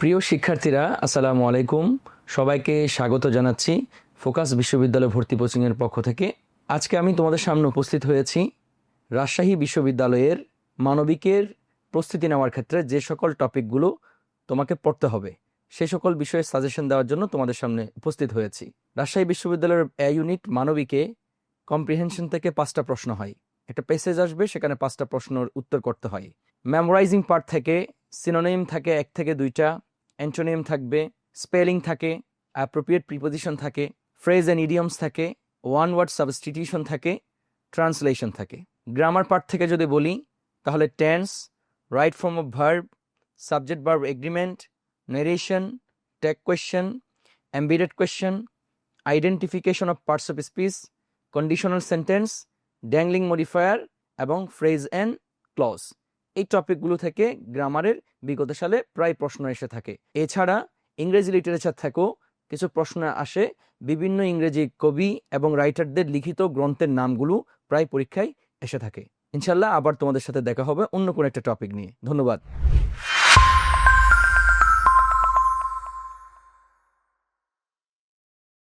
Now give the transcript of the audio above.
প্রিয় শিক্ষার্থীরা, আসসালামু আলাইকুম। সবাইকে স্বাগত জানাচ্ছি ফোকাস বিশ্ববিদ্যালয় ভর্তি কোচিংয়ের পক্ষ থেকে। আজকে আমি তোমাদের সামনে উপস্থিত হয়েছি রাজশাহী বিশ্ববিদ্যালয়ের মানবিকের প্রস্তুতি নেওয়ার ক্ষেত্রে যে সকল টপিকগুলো তোমাকে পড়তে হবে, সে সকল বিষয়ে সাজেশন দেওয়ার জন্য তোমাদের সামনে উপস্থিত হয়েছি। রাজশাহী বিশ্ববিদ্যালয়ের এ ইউনিট মানবিকে কম্প্রিহেনশন থেকে পাঁচটা প্রশ্ন হয়। একটা পেসেজ আসবে, সেখানে পাঁচটা প্রশ্নের উত্তর করতে হয়। মেমোরাইজিং পার্ট থেকে, সিনোনিম থাকে এক থেকে দুইটা অ্যান্টোনিম থাকবে স্পেলিং থাকে অ্যাপ্রোপ্রিয়েট প্রিপোজিশন থাকে ফ্রেজ অ্যান্ড ইডিয়মস থাকে ওয়ান ওয়ার্ড সাবস্টিটিউশন থাকে ট্রান্সলেশন থাকে। গ্রামার পার্ট থেকে যদি বলি, তাহলে tense right form of verb subject verb agreement narration tag question embedded question identification of parts of speech conditional sentence dangling modifier এবং phrase and clause এই টপিকগুলো থেকে গ্রামারের বিগত সালে প্রায় প্রশ্ন এসে থাকে। এছাড়া ইংরেজি লিটারেচার থেকেও কিছু প্রশ্ন আসে। বিভিন্ন ইংরেজি কবি এবং রাইটারদের লিখিত গ্রন্থের নামগুলো প্রায় পরীক্ষায় এসে থাকে। ইনশাল্লাহ আবার তোমাদের সাথে দেখা হবে অন্য কোনো একটা টপিক নিয়ে। ধন্যবাদ।